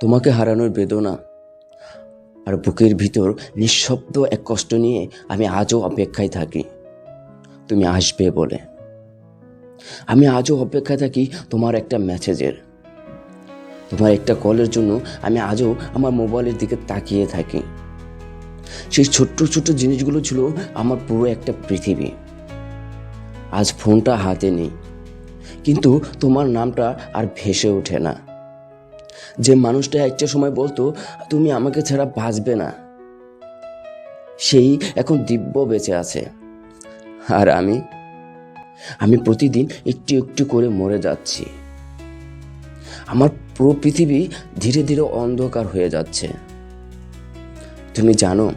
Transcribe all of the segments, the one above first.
তোমাকে হারানোর বেদনা আর বুকের ভিতর নিঃশব্দ এক কষ্ট নিয়ে আমি আজও অপেক্ষায় থাকি। তুমি আসবে বলে। আমি আজও অপেক্ষায় থাকি তোমার একটা মেসেজের তোমার একটা কলের জন্য আমি আজও আমার মোবাইলের দিকে তাকিয়ে থাকি। সেই ছোট্ট ছোট্ট জিনিসগুলো ছিল আমার পুরো একটা পৃথিবী। আজ ফোনটা হাতে নেই। কিন্তু তোমার নামটা আর ভেসে ওঠে না। যে মানুষটা একটা সময় বলতো, তুমি আমাকে ছাড়া বাঁচবে না। সেই এখন দিব্য বেঁচে আছে। আর আমি আমি প্রতিদিন একটু একটু করে মরে যাচ্ছি। আমার পুরো পৃথিবী ধীরে ধীরে অন্ধকার হয়ে যাচ্ছে। তুমি জানো,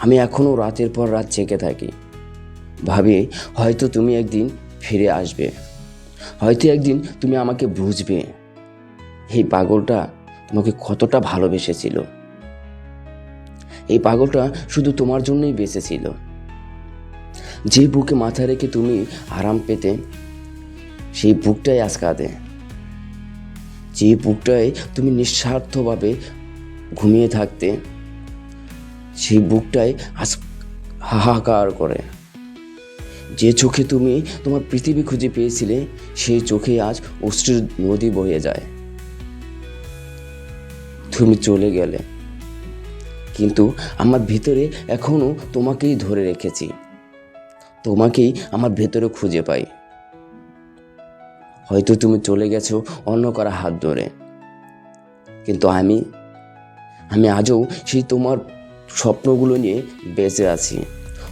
আমি এখনও রাতের পর রাত জেগে থাকি। ভাবি, হয়তো তুমি একদিন ফিরে আসবে। হয়তো একদিন তুমি আমাকে বুঝবে। এই পাগলটা তোমাকে কতটা ভালোবেসেছিল। এই পাগলটা শুধু তোমার জন্যই বেঁচেছিল। যে বুকে মাথা রেখে তুমি আরাম পেতে, সেই বুকটাই আজ কাঁদে। যে বুকটায় তুমি নিঃস্বার্থভাবে ঘুমিয়ে থাকতে, সেই বুকটাই আজ হাহাকার করে। যে চোখে তুমি তোমার পৃথিবী খুঁজে পেয়েছিলে, সেই চোখে আজ অশ্রুর নদী বয়ে যায়। তুমি চলে গেলে। কিন্তু আমার ভিতরে এখনও তোমাকেই ধরে রেখেছি। তোমাকেই আমার ভেতরে খুঁজে পাই। হয়তো তুমি চলে গেছো অন্য কারা হাত ধরে। কিন্তু আমি আমি আজও সেই তোমার স্বপ্নগুলো নিয়ে বেঁচে আছি।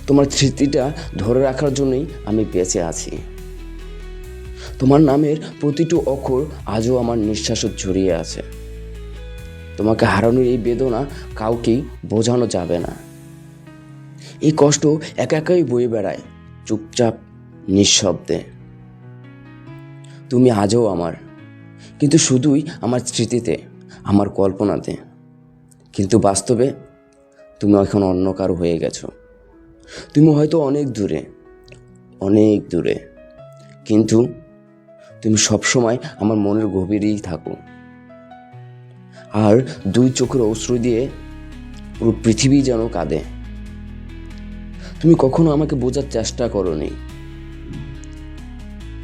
তোমার স্মৃতিটা ধরে রাখার জন্যই আমি বেঁচে আছি। তোমার নামের প্রতিটি অক্ষর আজও আমার নিঃশ্বাসও জড়িয়ে আছে। তোমাকে হারানোর এই বেদনা কাউকেই বোঝানো যাবে না। এই কষ্ট একা একাই বয়ে বেড়ায়, চুপচাপ, নিঃশব্দে। তুমি আজও আমার, কিন্তু শুধুই আমার স্মৃতিতে, আমার কল্পনাতে। কিন্তু বাস্তবে তুমি এখন অন্য কারও হয়ে গেছো। তুমি হয়তো অনেক দূরে অনেক দূরে, কিন্তু তুমি সবসময় আমার মনের গভীরেই থাকো। আর দুই চোখের অশ্রু দিয়ে পুরো পৃথিবী যেন কাঁদে। তুমি কখনো আমাকে বোঝার চেষ্টা করনি।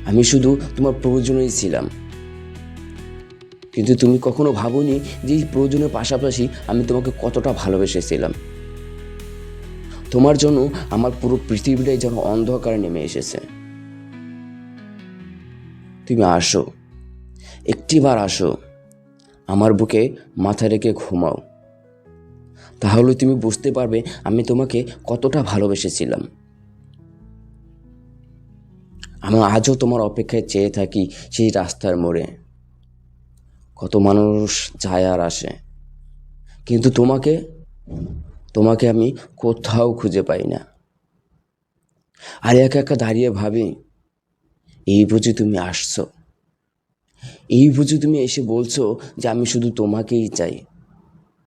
আমি শুধু তোমার প্রয়োজনেই ছিলাম। কিন্তু তুমি কখনো ভাবোনি যে এই প্রয়োজনের পাশাপাশি আমি তোমাকে কতটা ভালোবেসেছিলাম। তোমার জন্য আমার পুরো পৃথিবীটাই যেন অন্ধকারে নেমে এসেছে। তুমি আসো। একটিবার আসো। আমার বুকে মাথা রেখে ঘুমাও। তাহলে তুমি বুঝতে পারবে আমি তোমাকে কতটা ভালোবেসেছিলাম। আমি আজও তোমার অপেক্ষায় চেয়ে থাকি সেই রাস্তার মোড়ে। কত মানুষ যায় আর আসে। কিন্তু তোমাকে তোমাকে আমি কোথাও খুঁজে পাই না। আর একা একা দাঁড়িয়ে ভাবি, এই বুঝি তুমি আসছো। এই বুঝে তুমি এসে বলছো যে আমি শুধু তোমাকেই চাই।